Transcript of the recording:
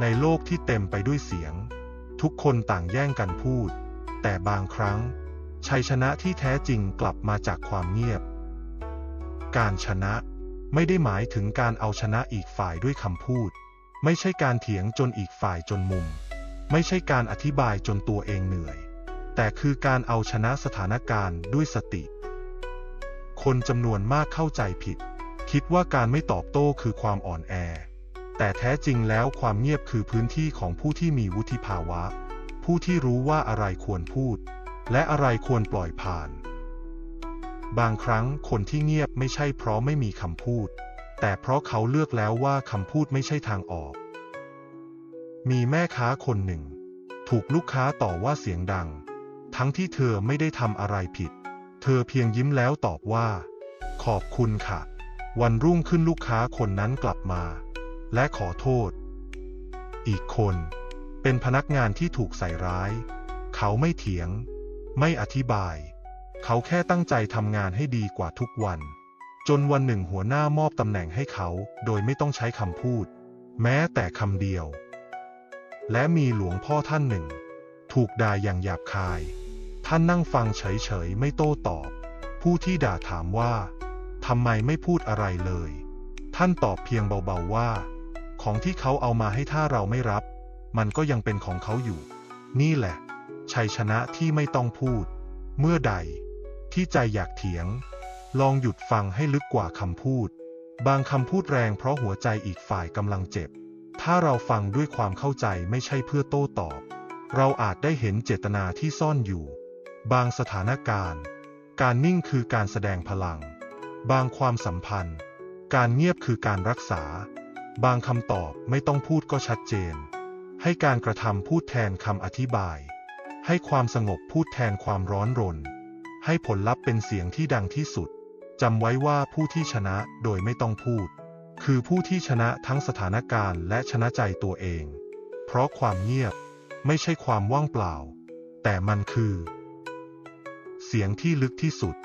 ในโลกที่เต็มไปด้วยเสียง ทุกคนต่างแย่งกันพูด แต่บางครั้ง ชัยชนะที่แท้จริงกลับมาจากความเงียบ การชนะไม่ได้หมายถึงการเอาชนะอีกฝ่ายด้วยคำพูด ไม่ใช่การเถียงจนอีกฝ่ายจนมุม ไม่ใช่การอธิบายจนตัวเองเหนื่อย แต่คือการเอาชนะสถานการณ์ด้วยสติ คนจำนวนมากเข้าใจผิด คิดว่าการไม่ตอบโต้คือความอ่อนแอ แต่แท้จริงแล้วความเงียบคือพื้นที่ของผู้ที่มีวุฒิภาวะ ผู้ที่รู้ว่าอะไรควรพูด และอะไรควรปล่อยผ่าน บางครั้งคนที่เงียบไม่ใช่เพราะไม่มีคำพูด แต่เพราะเขาเลือกแล้วว่าคำพูดไม่ใช่ทางออก มีแม่ค้าคนหนึ่ง ถูกลูกค้าต่อว่าเสียงดัง ทั้งที่เธอไม่ได้ทำอะไรผิด เธอเพียงยิ้มแล้วตอบว่า ขอบคุณค่ะ วันรุ่งขึ้นลูกค้าคนนั้นกลับมา และขอโทษ อีกคน เป็นพนักงานที่ถูกใส่ร้าย เขาไม่เถียง ไม่อธิบาย เขาแค่ตั้งใจทำงานให้ดีกว่าทุกวัน จนวันหนึ่งหัวหน้ามอบตำแหน่งให้เขาโดยไม่ต้องใช้คำพูด แม้แต่คำเดียว และมีหลวงพ่อท่านหนึ่ง ถูกด่าอย่างหยาบคาย ท่านนั่งฟังเฉยๆไม่โต้ตอบ ผู้ที่ด่าถามว่าทำไมไม่พูดอะไรเลย ท่านตอบเพียงเบาๆว่า ของที่เขาเอามาให้ถ้าเราไม่รับ มันก็ยังเป็นของเขาอยู่ นี่แหละ ชัยชนะที่ไม่ต้องพูด เมื่อใด ที่ใจอยากเถียง ลองหยุดฟังให้ลึกกว่าคำพูด บางคำพูดแรงเพราะหัวใจอีกฝ่ายกำลังเจ็บ ถ้าเราฟังด้วยความเข้าใจไม่ใช่เพื่อโต้ตอบ เราอาจได้เห็นเจตนาที่ซ่อนอยู่ บางสถานการณ์ การนิ่งคือการแสดงพลัง บางความสัมพันธ์ การเงียบคือการรักษา บางคำตอบไม่ต้องพูดก็ชัดเจน ให้การกระทำพูดแทนคำอธิบาย ให้ความสงบพูดแทนความร้อนรน ให้ผลลัพธ์เป็นเสียงที่ดังที่สุด จำไว้ว่าผู้ที่ชนะโดยไม่ต้องพูด คือผู้ที่ชนะทั้งสถานการณ์และชนะใจตัวเอง เพราะความเงียบไม่ใช่ความว่างเปล่า แต่มันคือ เสียงที่ลึกที่สุด